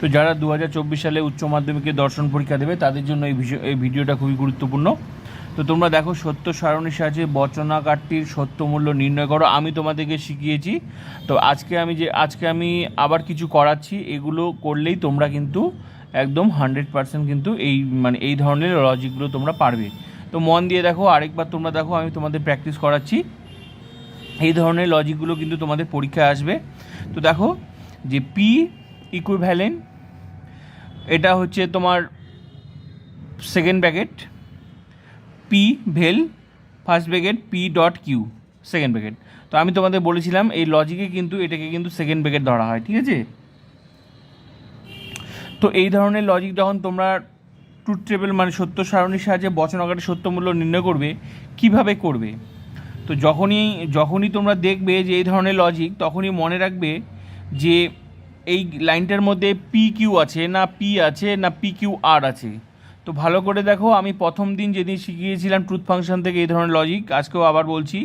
তো যারা দু হাজার চব্বিশ সালে উচ্চ মাধ্যমিকে দর্শন পরীক্ষা দেবে, তাদের জন্য এই এই ভিডিওটা খুবই গুরুত্বপূর্ণ। তো তোমরা দেখো, সত্য সারণীর সাহায্যে বচনাকারটির সত্য মূল্য নির্ণয় করো। আমি তোমাদেরকে শিখিয়েছি। তো আজকে আমি যে আজকে আমি আবার কিছু করাচ্ছি, এগুলো করলেই তোমরা কিন্তু একদম হান্ড্রেড পার্সেন্ট কিন্তু এই মানে এই ধরনের লজিকগুলো তোমরা পারবে। তো মন দিয়ে দেখো, আরেকবার তোমরা দেখো, আমি তোমাদের প্র্যাকটিস করাচ্ছি। এই ধরনের লজিকগুলো কিন্তু তোমাদের পরীক্ষায় আসবে। তো দেখো, যে পি ইকুইভ্যালেন্ট এটা হচ্ছে তোমার second bracket p vel first bracket p dot q second bracket তো আমি তোমাদের বলেছিলাম, এই লজিকে কিন্তু এটাকে কিন্তু সেকেন্ড ব্র্যাকেট ধরা হয়, ঠিক আছে? তো এই ধরনের লজিক যখন তোমরা ট্রুথ টেবিল মানে সত্য সারণীর সাহায্যে বচন আকারে সত্য মূল্য নির্ণয় করবে, কীভাবে করবে? তো যখনই যখনই তোমরা দেখবে যে এই ধরনের লজিক তখনই মনে রাখবে যে এই লাইনটার মধ্যে পি কিউ আছে না পি আছে না পি কিউ আর আছে। তো ভালো করে দেখো, আমি প্রথম দিন যেদিন শিখিয়েছিলাম ট্রুথ ফাংশন থেকে এই ধরনের লজিক আজকেও আবার বলছি।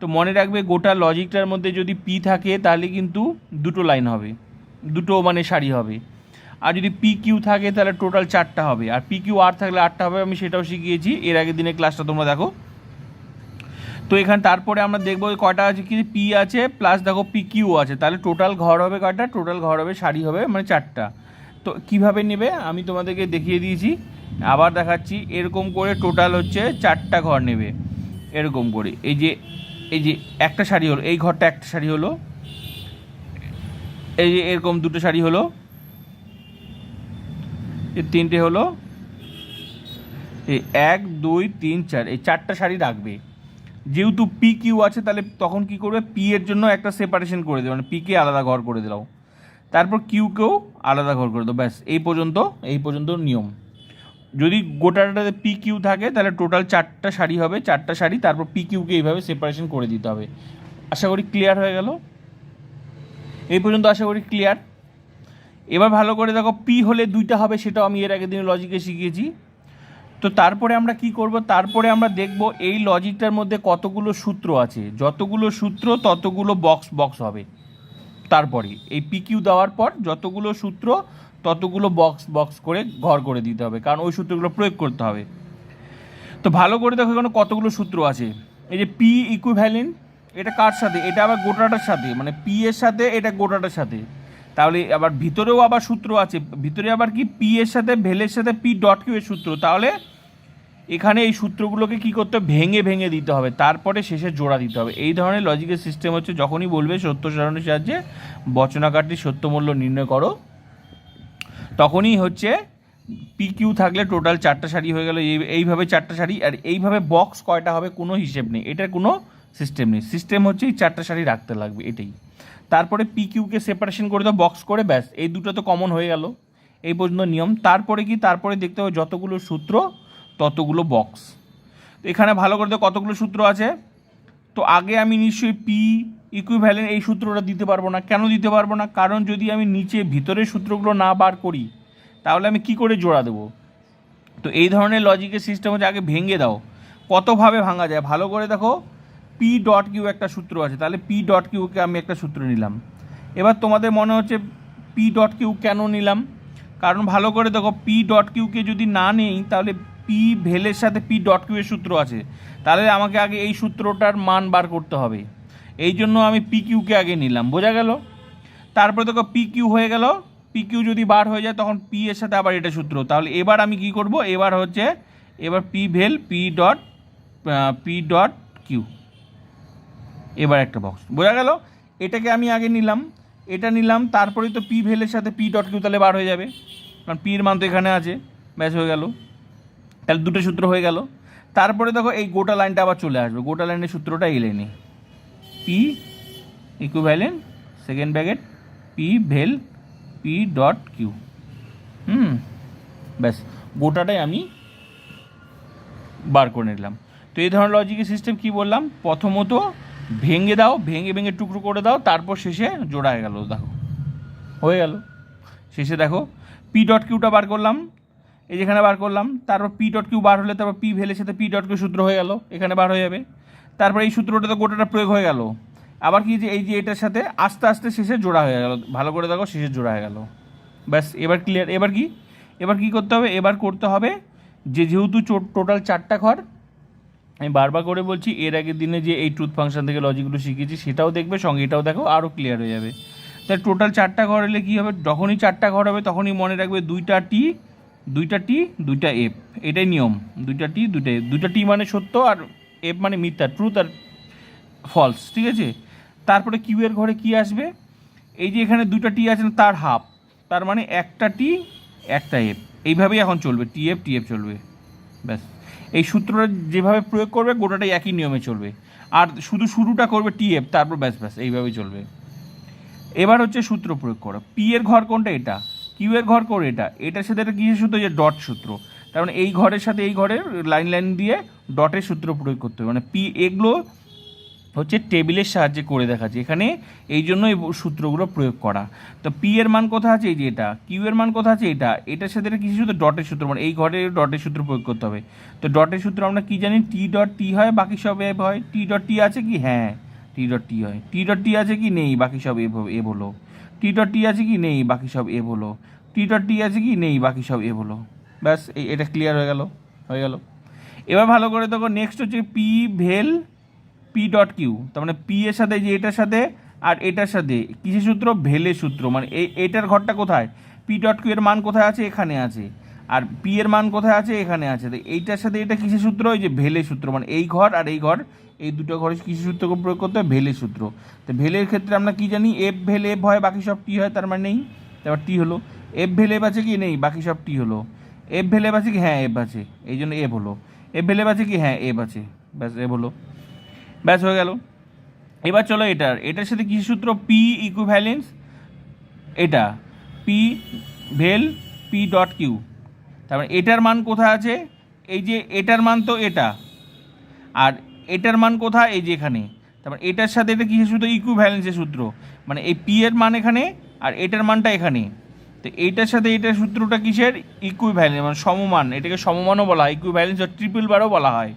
তো মনে রাখবে, গোটা লজিকটার মধ্যে যদি পি থাকে, তাহলে কিন্তু দুটো লাইন হবে, দুটো মানে সারি হবে। আর যদি পি কিউ থাকে, তাহলে টোটাল চারটা হবে। আর পি কিউ আর থাকলে আটটা হবে, আমি সেটাও শিখিয়েছি। এর আগের দিনের ক্লাসটা তোমরা দেখো। তো এখানে তারপরে আমরা দেখব কটা আছে কি পি আছে প্লাস দেখো পি কিউ আছে। তাহলে টোটাল ঘর হবে কটা? টোটাল ঘর হবে শাড়ি হবে মানে চারটা। তো কীভাবে নেবে? আমি তোমাদেরকে দেখিয়ে দিয়েছি। আবার দেখাচ্ছি, এরকম করে টোটাল হচ্ছে চারটা ঘর নেবে। এরকম করে। এই যে এই যে একটা শাড়ি হলো, এই ঘরটা একটা শাড়ি হলো। এই যে এরকম দুটো শাড়ি হলো। এই তিনটে হলো। এই এক, দুই, তিন, চার, এই চারটা শাড়ি রাখবে। যেহেতু পি কিউ আছে, তাহলে তখন কি করবে? পি এর জন্য একটা সেপারেশন করে দেবে মানে পিকে আলাদা ঘর করে দিলাও তারপর কিউকেও আলাদা ঘর করে দাও ব্যাস, এই পর্যন্ত এই পর্যন্ত নিয়ম। যদি গোটাটাতে পি কিউ থাকে, তাহলে টোটাল চারটা শাড়ি হবে, চারটা শাড়ি তারপর পি কিউকে এইভাবে সেপারেশন করে দিতে হবে। আশা করি ক্লিয়ার হয়ে গেল? এই পর্যন্ত আশা করি ক্লিয়ার এবার ভালো করে দেখো পি হলে দুইটা হবে, সেটাও আমি এর আগের দিন লজিকে শিখিয়েছি। তো তারপরে আমরা কি করব? তারপরে আমরা দেখব এই লজিকটার মধ্যে কতগুলো সূত্র আছে। যতগুলো সূত্র, ততগুলো বক্স বক্স হবে। তারপরে এই পিকিউ দেওয়ার পর যতগুলো সূত্র, ততগুলো বক্স বক্স করে ঘর করে দিতে হবে। কারণ ওই সূত্রগুলো প্রয়োগ করতে হবে। তো ভালো করে দেখো এখানে কতগুলো সূত্র আছে। এই যে পি ইকুইভ্যালেন্ট এটা কার সাথে? এটা আবার গোটাটার সাথে। মানে পি এর সাথে, এটা গোটাটার সাথে। তাহলে আবার ভিতরেও আবার সূত্র আছে। ভিতরে আবার কি? পি এর সাথে, ভেলের সাথে পি ডট কিউ এর সূত্র। তাহলে এখানে এই সূত্রগুলোকে কি করতে হবে? ভেঙে ভেঙে দিতে হবে। তারপরে শেষে জোড়া দিতে হবে। এই ধরনের লজিকের সিস্টেম হচ্ছে যখনই বলবে সত্য সারণীর সাহায্যে বচনাকারটির সত্য মূল্য নির্ণয় করো। তখনই হচ্ছে পি কিউ থাকলে টোটাল চারটা শাড়ি হয়ে গেল। এই, এইভাবে চারটা শাড়ি আর এইভাবে বক্স কয়টা হবে কোনো হিসেব নেই। এটার কোনো সিস্টেম নেই। সিস্টেম হচ্ছে এই চারটা শাড়ি রাখতে লাগবে, এটাই। তারপরে পি কিউকে সেপারেশন করে দাও বক্স করে, ব্যাস। এই দুটো তো কমন হয়ে গেল। এই পর্যন্ত নিয়ম। তারপরে কি? তারপরে দেখতে হবে যতগুলো সূত্র ততগুলো বক্স তো এখানে ভালো করে দেখো কতগুলো সূত্র আছে। তো আগে আমি নিশ্চয়ই পি ইকুইভ্যালেন্ট এই সূত্রটা দিতে পারব না। কেন দিতে পারব না? কারণ যদি আমি নিচে ভিতরের সূত্রগুলো না বার করি, তাহলে আমি কি করে জোড়া দেবো? তো এই ধরনের লজিকের সিস্টেম হচ্ছে আগে ভেঙে দাও। কতভাবে ভাঙা যায়? ভালো করে দেখো পি ডট কিউ একটা সূত্র আছে। তাহলে পি ডট কিউকে আমি একটা সূত্র নিলাম। এবার তোমাদের মনে হচ্ছে পি ডট কিউ কেন নিলাম? কারণ ভালো করে দেখো পি ডট কিউকে যদি না নেই, তাহলে পি ভেলের সাথে পি ডট কিউ এর সূত্র আছে। তাহলে আমাকে আগে এই সূত্রটার মান বার করতে হবে। এই জন্য আমি পি কিউকে আগে নিলাম। বোঝা গেল? তারপরে দেখো পি কিউ হয়ে গেল। পি কিউ যদি বার হয়ে যায়, তখন পি এর সাথে আবার এটা সূত্র। তাহলে এবার আমি কি করব? এবার হচ্ছে, এবার p vel p dot p dot q এবার একটা বক্স বোঝা গেল? এটাকে আমি আগে নিলাম। এটা নিলাম তারপরে তো পি ভেলের সাথে পি ডট কিউ তাহলে বার হয়ে যাবে। কারণ পির মান তো এখানে আছে। ব্যাস হয়ে গেল। তাহলে দুটো সূত্র হয়ে গেল। তারপরে দেখো এই গোটা লাইনটা আবার চলে আসবে। গোটা লাইনের সূত্রটা এই লাইনে p equivalent second bracket p vel p dot q হুম? ব্যাস, গোটাটাই আমি বার করে নিলাম। তো এই ধরনের লজিকের সিস্টেম কি বললাম? প্রথমত ভেঙে দাও, ভেঙে ভেঙে টুকরো করে দাও, তারপর শেষে জোড়া হয়ে গেল, দেখো। হয়ে গেল। শেষে দেখো পি ডট কিউটা বার করলাম এই যেখানে বার করলাম, তারপর পি ডট কিউ বার হলে তারপর পি ভেলের সাথে পি ডট কিউ সূত্র হয়ে গেল, এখানে বার হয়ে যাবে। তারপর এই সূত্রটা তো গোটাটা প্রয়োগ হয়ে গেল। আবার কি যে এই যে এটার সাথে আস্তে আস্তে শেষে জোড়া হয়ে গেল, ভালো করে দেখো শেষে জোড়া হয়ে গেল। ব্যাস, এবার ক্লিয়ার এবার কি? এবার কি করতে হবে? এবার করতে হবে যে যেহেতু টোটাল চারটা ঘর, আমি বারবার করে বলছি, এর আগের দিনে যে এই ট্রুথ ফাংশন থেকে লজিকগুলো শিখেছি, সেটাও দেখবে, সঙ্গে এটাও দেখো আরও ক্লিয়ার হয়ে যাবে। তাই টোটাল চারটা ঘর হলে কী হবে? যখনই চারটা ঘর হবে, তখনই মনে রাখবে দুইটা টি দুইটা টি দুইটা এফ এটাই নিয়ম। দুইটা টি দুইটা এফ দুইটা টি মানে সত্য আর এফ মানে মিথ্যা ট্রুথ আর ফলস ঠিক আছে? তারপরে কিউ এর ঘরে কি আসবে? এই যে এখানে দুটো টি আছে না, তার হাফ তার মানে একটা টি একটা এফ এইভাবেই এখন চলবে। টি এফ টি এফ চলবে। ব্যাস। এই সূত্রটা যেভাবে প্রয়োগ করবে গোটাটাই একই নিয়মে চলবে। আর শুধু শুরুটা করবে টি এফ তারপর ব্যাস ব্যাস এইভাবেই চলবে। এবার হচ্ছে সূত্র প্রয়োগ করো। পি এর ঘর কোনটা? এটা। কিউ এর ঘর কোন এটা। এটার সাথে এটা কিসের সূত্র? যে ডট সূত্র। তার মানে এই ঘরের সাথে এই ঘরের লাইন লাইন দিয়ে ডটের সূত্র প্রয়োগ করতে হবে। মানে পি এগুলো হচ্ছে টেবিলের সাহায্যে করে দেখাচ্ছে। এখানে এই জন্য এই সূত্রগুলো প্রয়োগ করা। তো পি এর মান কোথা আছে? এই যে এটা। কিউ এর মান কোথা আছে? এটা। এটার সাথে কিছু সূত্র? ডটের সূত্র। মানে এই ঘরে ডটের সূত্র প্রয়োগ করতে হবে। তো ডটের সূত্র আমরা কি জানি? টি ডট টি হয়, বাকি সব এফ হয়। টি ডট টি আছে কি? হ্যাঁ টি ডট টি হয়। টি ডট টি আছে কি? নেই, বাকি সব এফ এ হলো টি ডট টি আছে কি? নেই, বাকি সব এ বলো। টি ডট টি আছে কি? নেই, বাকি সব এ বলো। ব্যাস এটা ক্লিয়ার হয়ে গেল হয়ে গেল। এবার ভালো করে দেখো নেক্সট হচ্ছে পি ভেল পি ডট কিউ তার মানে পি এর সাথে যে এটার সাথে আর এটার সাথে, কিসের সূত্র? ভেলের সূত্র। মানে এটার ঘরটা কোথায়? পি ডট কিউ এর মান কোথায় আছে? এখানে আছে। আর পি এর মান কোথায় আছে? এখানে আছে। তো এইটার সাথে এটা কিসের সূত্র? ওই যে ভেলে সূত্র। মানে এই ঘর আর এই ঘর, এই দুটো ঘরে কিসের সূত্র প্রয়োগ করতে হয়? ভেলে সূত্র। তো ভেলের ক্ষেত্রে আমরা কি জানি? এফ ভেল এফ হয়, বাকি সব টি হয়, তার মানে নেই। তারপর টি হলো। এফ ভেল এফ আছে কি? নেই। বাকি সব টি হলো। এফ ভেল এফ আছে কি? হ্যাঁ এফ আছে। এই জন্য এফ হলো। এফ ভেল এফ আছে কি? হ্যাঁ এফ আছে। ব্যাস এফ হলো। ব্যাস, হয়ে গেল। এবার চলো এটার। এটার সাথে কি সূত্র? পি ইকুভ্যালেন্স এটা। পি ভেল পি ডট কিউ তারপরে এটার মান কোথায় আছে? এই যে এটার মান তো এটা। আর এটার মান কোথায়? এই যে এখানে। তারপর এটার সাথে এটা কিসের সূত্র? ইকুভ্যালেন্সের সূত্র। মানে এই পি এর মান এখানে আর এটার মানটা এখানে। তো এইটার সাথে এটার সূত্রটা কিসের? ইকুইভ্যালেন্স মানে সমমান। এটাকে সমমানও বলা হয়। ইকুইভ্যালেন্স বা ট্রিপল বারও বলা হয়।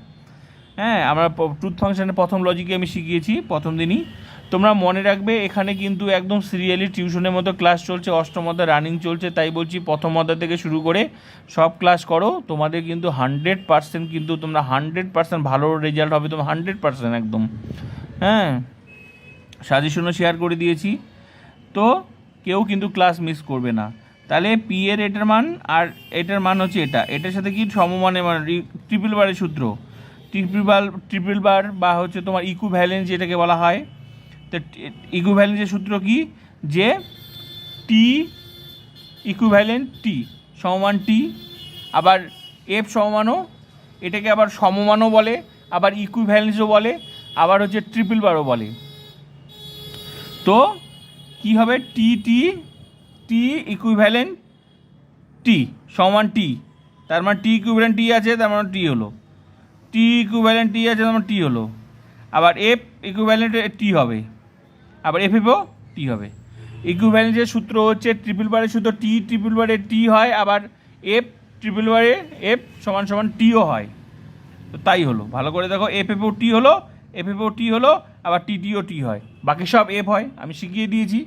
হ্যাঁ আমরা ট্রুথ ফাংশনের প্রথম লজিকে আমি শিখিয়েছি, প্রথম দিনই। তোমরা মনে রাখবে, এখানে কিন্তু একদম সিরিয়ালি টিউশনের মতো ক্লাস চলছে, অষ্টম অধ্যায় রানিং চলছে, তাই বলছি প্রথম অধ্যায় থেকে শুরু করে সব ক্লাস করো। তোমাদের কিন্তু হান্ড্রেড পার্সেন্ট কিন্তু তোমরা হান্ড্রেড পার্সেন্ট ভালো রেজাল্ট হবে, তোমার হান্ড্রেড পার্সেন্ট একদম। হ্যাঁ সাজেশনও শেয়ার করে দিয়েছি। তো কেউ কিন্তু ক্লাস মিস করবে না। তাহলে পি এর এটার মান আর এটার মান হচ্ছে এটা। এটার সাথে কি সমমানে মানে? ট্রিপল বারের সূত্র। ট্রিপল বার ট্রিপল বার বা হচ্ছে তোমার ইকু ভ্যালেন্স যেটাকে বলা হয়। তো ইকু ভ্যালেন্সের সূত্র কি? যে টি ইকুভ্যালেন্ট টি সমমান টি আবার এফ সমমানও এটাকে আবার সমমানও বলে, আবার ইকুইভ্যালেন্সও বলে, আবার হচ্ছে ট্রিপল বারও বলে। তো কি হবে? টি টি টি ইকুইভ্যালেন্ট টি সমান টি তার মানে টি ইকুইভ্যালেন্ট টি আছে, তার মানে টি হলো। টি ইকুইভ্যালেন্ট টি আছে তার মানে টি হলো। আবার এফ ইকুইভ্যালেন্ট টি হবে। আবার এফ এফও টি হবে। ইকুইভ্যালেন্সের সূত্র হচ্ছে ট্রিপল বারের সূত্র টি ট্রিপল বারে টি হয়, আবার এফ ট্রিপল বারে এফ সমান সমান টিও হয়। তো তাই হলো। ভালো করে দেখো এফ এফও টি হলো এফ এফও টি হলো, আবার টি টিও টি হয়। বাকি সব এফ হয়, আমি শিখিয়ে দিয়েছি।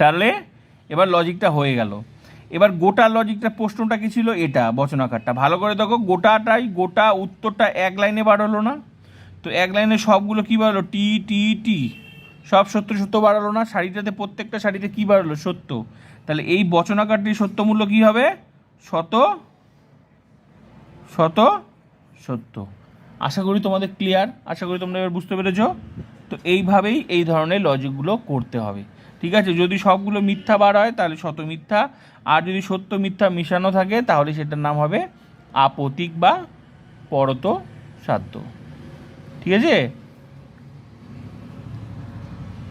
তাহলে এবার লজিকটা হয়ে গেল। এবার গোটা লজিকটা প্রশ্নটা কি ছিল? এটা বচনাকারটা ভালো করে দেখো, গোটাটাই, গোটা উত্তরটা এক লাইনে বার হলো না। তো এক লাইনে সবগুলো কী বাড়লো টি টি টি। সব সত্য সত্য বাড়ালো না। শাড়িটাতে প্রত্যেকটা শাড়িতে কী বাড়লো সত্য। তাহলে এই বচনাকারটির সত্য মূল্য কী হবে? শত শত, সত্য। আশা করি তোমাদের ক্লিয়ার আশা করি তোমরা এবার বুঝতে পেরেছ। তো এইভাবেই এই ধরনের লজিকগুলো করতে হবে। ঠিক আছে? যদি সবগুলো মিথ্যা বার হয়, তাহলে শত মিথ্যা। আর যদি সত্য মিথ্যা মিশানো থাকে, তাহলে সেটার নাম হবে আপতিক বা পরত সাধ্য। ঠিক আছে?